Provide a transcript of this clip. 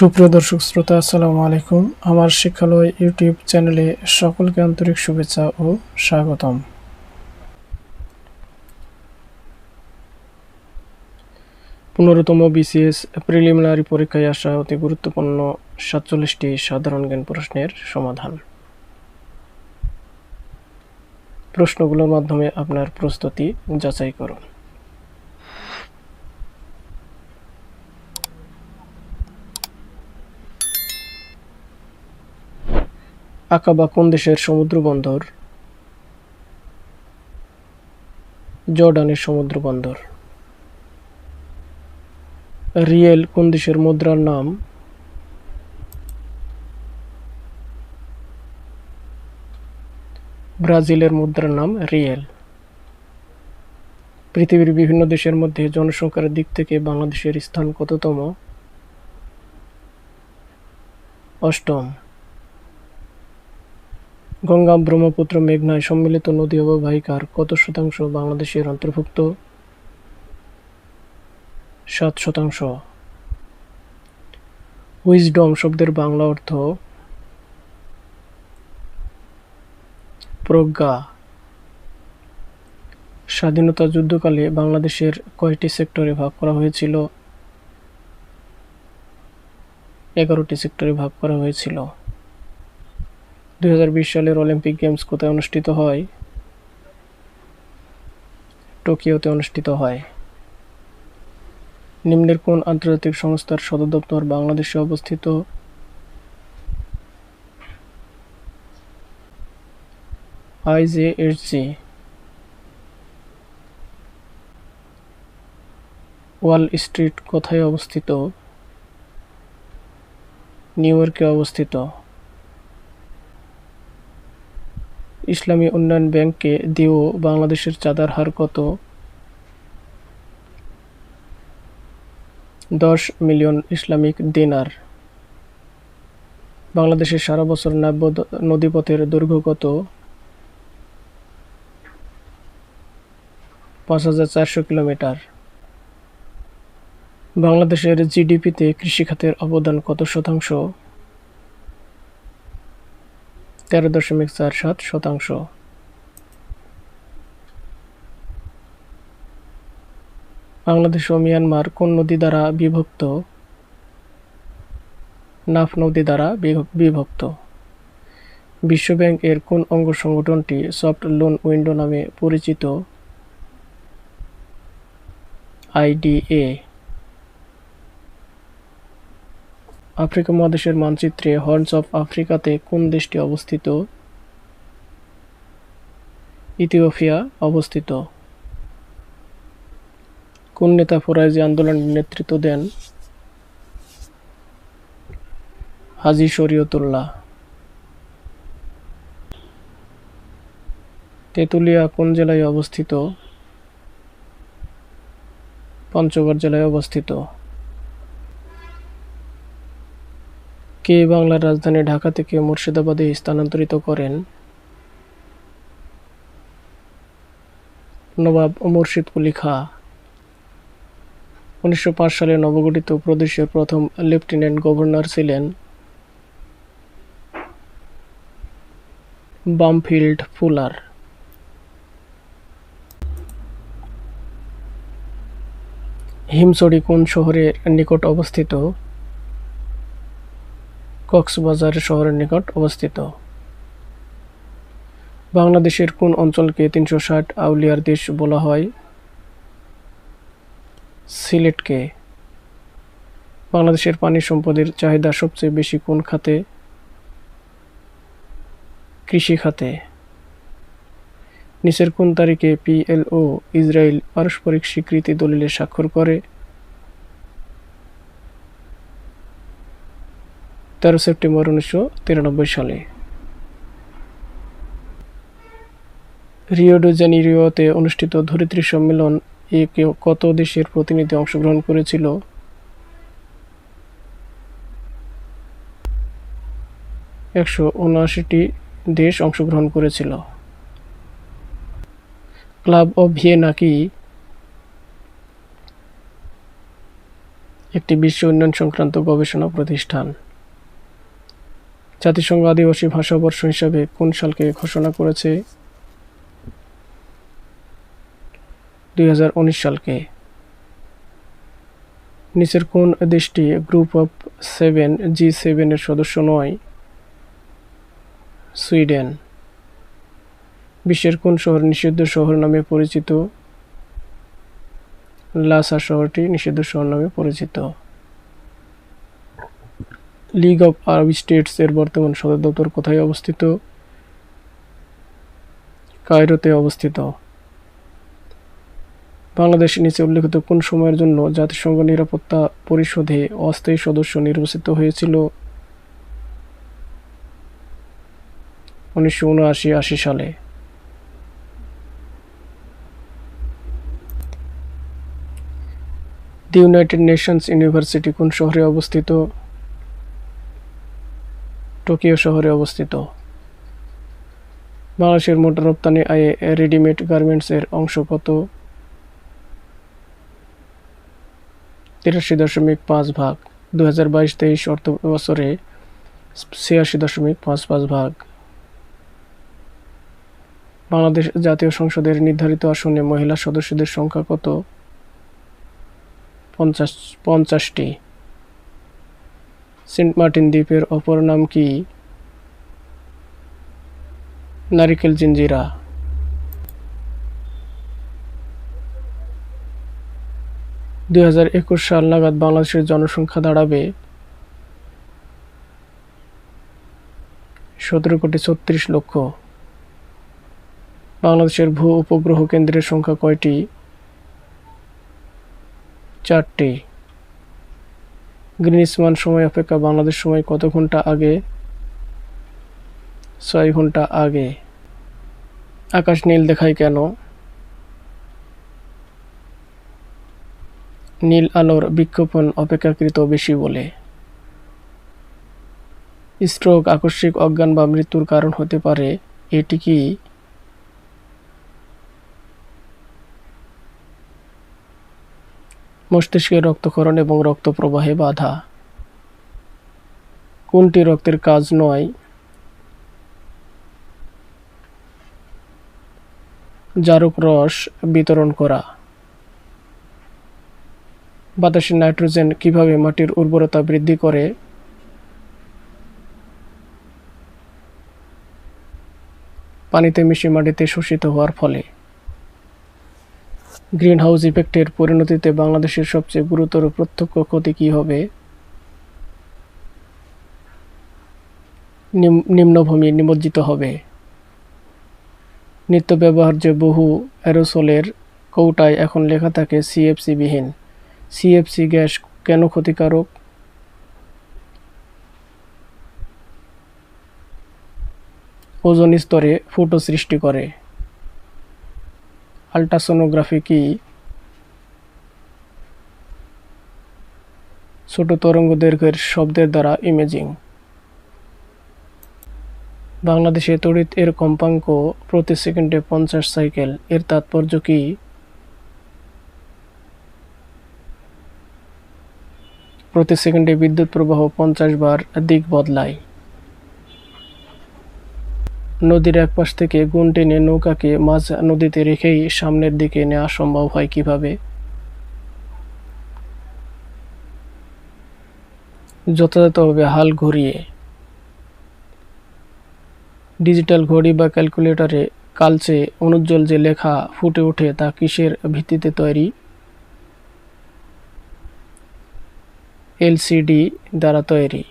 সুপ্রিয় দর্শক শ্রোতা, আসসালামু আলাইকুম। আমার শিক্ষালয় ইউটিউব চ্যানেলে সকলকে আন্তরিক শুভেচ্ছা ও স্বাগতম। পনেরোতম বিসিএস প্রিলিমিনারি পরীক্ষায় আসা অতি গুরুত্বপূর্ণ সাতচল্লিশটি সাধারণ জ্ঞান প্রশ্নের সমাধান। প্রশ্নগুলোর মাধ্যমে আপনার প্রস্তুতি যাচাই করুন। আকাবা কোন দেশের সমুদ্র বন্দর? জর্ডানের সমুদ্র বন্দর। রিয়েল, কোন দেশের মুদ্রার নাম? ব্রাজিলের মুদ্রার নাম রিয়েল। পৃথিবীর বিভিন্ন দেশের মধ্যে জনসংখ্যার দিক থেকে বাংলাদেশের স্থান কততম? অষ্টম। গঙ্গা ব্রহ্মপুত্র মেঘনায় সম্মিলিত নদী অববাহিকার কত শতাংশ বাংলাদেশের অন্তর্ভুক্ত? সাত শতাংশ। উইজডম শব্দের বাংলা অর্থ প্রজ্ঞা। স্বাধীনতা যুদ্ধকালে বাংলাদেশের কয়টি সেক্টরে ভাগ করা হয়েছিল? এগারোটি সেক্টরে ভাগ করা হয়েছিল। দু হাজার বিশ সালের অলিম্পিক গেমস কোথায় অনুষ্ঠিত হয়? টোকিওতে অনুষ্ঠিত হয়। নিম্নের কোন আন্তর্জাতিক সংস্থার সদর দপ্তর বাংলাদেশে অবস্থিত? আইজেএসজি ওয়াল স্ট্রিট কোথায় অবস্থিত? নিউ ইয়র্কে অবস্থিত। ইসলামী উন্নয়ন ব্যাংককে দিয়েও বাংলাদেশের চাঁদার হার কত? দশ মিলিয়ন ইসলামিক দিনার। বাংলাদেশের সারা বছর নাব্য নদীপথের দৈর্ঘ্য কত? পাঁচ হাজার চারশো কিলোমিটার। বাংলাদেশের জিডিপিতে কৃষিখাতের অবদান কত শতাংশ? তেরো দশমিক চার সাত শতাংশ। বাংলাদেশ ও মিয়ানমার কোন নদী দ্বারা বিভক্ত? নাফ নদী দ্বারা বিভ- বিভক্ত। বিশ্বব্যাংক এর কোন অঙ্গ সংগঠনটি সফট লোন উইন্ডো নামে পরিচিত? আইডিএ। আফ্রিকা মহাদেশের মানচিত্রে হর্নস অফ আফ্রিকাতে কোন দেশটি অবস্থিত? ইথিওপিয়া অবস্থিত। কোন নেতা ফরাইজি আন্দোলনের নেতৃত্ব দেন? হাজি শরীয়তুল্লাহ। তেঁতুলিয়া কোন জেলায় অবস্থিত? পঞ্চগড় জেলায় অবস্থিত। কে বাংলার রাজধানী ঢাকা থেকে মুর্শিদাবাদে স্থানান্তরিত করেন? নবাব মুর্শিদ কুলি খাঁ। উনিশশো সালে নবগঠিত প্রদেশের প্রথম লেফটেন্যান্ট গভর্নর ছিলেন। Bampfylde Fuller. হিমছড়ি কোন শহরের নিকট অবস্থিত? কক্সবাজার শহরের নিকট অবস্থিত। বাংলাদেশের কোন অঞ্চলকে তিনশো ষাট আউলিয়ার দেশ বলা হয়? সিলেটকে। বাংলাদেশের পানি সম্পদের চাহিদা সবচেয়ে বেশি কোন খাতে? কৃষি খাতে। নিচের কোন তারিখে পিএলও ইসরায়েল পারস্পরিক স্বীকৃতি দলিলে স্বাক্ষর করে? তেরো সেপ্টেম্বর উনিশশো তিরানব্বই সালে। রিও ডি অনুষ্ঠিত ধরিত্রী সম্মেলন এ কত দেশের প্রতিনিধি অংশগ্রহণ করেছিল? একশো উনআশিটি দেশ অংশগ্রহণ করেছিল। ক্লাব অফ ভিয়েনা কি একটি বিশ্ব উন্নয়ন সংক্রান্ত গবেষণা প্রতিষ্ঠান? জাতিসংঘ আদিবাসী ভাষাবর্ষ হিসাবে কোন সালকে ঘোষণা করেছে? দুই সালকে। নিচের কোন দেশটি গ্রুপ অফ সেভেন, জি সেভেনের সদস্য নয়? সুইডেন। বিশ্বের কোন শহর নিষিদ্ধ শহর নামে পরিচিত? লাসা শহরটি নিষিদ্ধ শহর নামে পরিচিত। লিগ অফ আরব স্টেটস এর বর্তমান সদর দপ্তর কোথায় অবস্থিত? কায়রোতে অবস্থিত। বাংলাদেশ নিচে উল্লেখিত কোন সময়ের জন্য জাতিসংঘ নিরাপত্তা পরিষদে অস্থায়ী সদস্য নির্বাচিত হয়েছিল? উনিশশো উনআশি আশি সালে। দি ইউনাইটেড নেশনস ইউনিভার্সিটি কোন শহরে অবস্থিত? টোকিও শহরে অবস্থিত। বাংলাদেশের মোট রপ্তানি আয়ে রেডিমেড গার্মেন্টসের অংশ কত? তিরাশি দশমিক পাঁচ ভাগ। দু হাজার বাইশ তেইশ অর্থ বছরে ছিয়াশি দশমিক পাঁচ পাঁচ ভাগ। বাংলাদেশ জাতীয় সংসদের নির্ধারিত আসনে মহিলা সদস্যদের সংখ্যা কত? পঞ্চাশ, পঞ্চাশটি। সেন্ট মার্টিন দ্বীপের অপর নাম কি? নারিকেল জিঞ্জিরা। দুই হাজার একুশ সাল নাগাদ বাংলাদেশের জনসংখ্যা দাঁড়াবে সতেরো কোটি ছত্রিশ লক্ষ। বাংলাদেশের ভূ উপগ্রহ কেন্দ্রের সংখ্যা কয়টি? চারটি। গ্রিনিস মান সময় অপেক্ষা বাংলাদেশ সময় কত ঘণ্টা আগে? ছয় ঘণ্টা আগে। আকাশ নীল দেখায় কেন? নীল আলোর বিক্ষোভন অপেক্ষাকৃত বেশি বলে। স্ট্রোক, আকস্মিক অজ্ঞান বা মৃত্যুর কারণ হতে পারে। এটি কি মস্তিষ্কে রক্তক্ষরণ এবং রক্ত প্রবাহে বাধা। কোনটি রক্তের কাজ নয়? জারক রস বিতরণ করা। বাতাসে নাইট্রোজেন কীভাবে মাটির উর্বরতা বৃদ্ধি করে? পানিতে মিশে মাটিতে শোষিত হওয়ার ফলে। গ্রিনহাউস ইফেক্টের পরিণতিতে বাংলাদেশের সবচেয়ে গুরুতর প্রত্যক্ষ ক্ষতি কী হবে? নিম- নিম্নভূমি নিমজ্জিত হবে। নিত্য ব্যবহার্য বহু অ্যারোসলের কৌটায় এখন লেখা থাকে সিএফসি বিহীন সিএফসি গ্যাস কেন ক্ষতিকারক? ওজোন স্তরে ফুটো সৃষ্টি করে। আল্ট্রাসোনোগ্রাফি কি? ছোট তরঙ্গ দৈর্ঘ্যের শব্দের দ্বারা ইমেজিং বাংলাদেশে তড়িৎ এর কম্পাঙ্ক প্রতি সেকেন্ডে পঞ্চাশ সাইকেল এর তাৎপর্য কি? প্রতি সেকেন্ডে বিদ্যুৎ প্রবাহ পঞ্চাশ বার দিক বদলায়। নদীর এক পাশ থেকে গুণ টেনে নৌকাকে মাঝ নদীতে রেখেই সামনের দিকে নেওয়া সম্ভব হয় কীভাবে? যথাযথভাবে হাল ঘুরিয়ে। ডিজিটাল ঘড়ি বা ক্যালকুলেটরে কালচে অনুজ্জ্বল যে লেখা ফুটে ওঠে তা কিসের ভিত্তিতে তৈরি? এলসিডি দ্বারা তৈরি।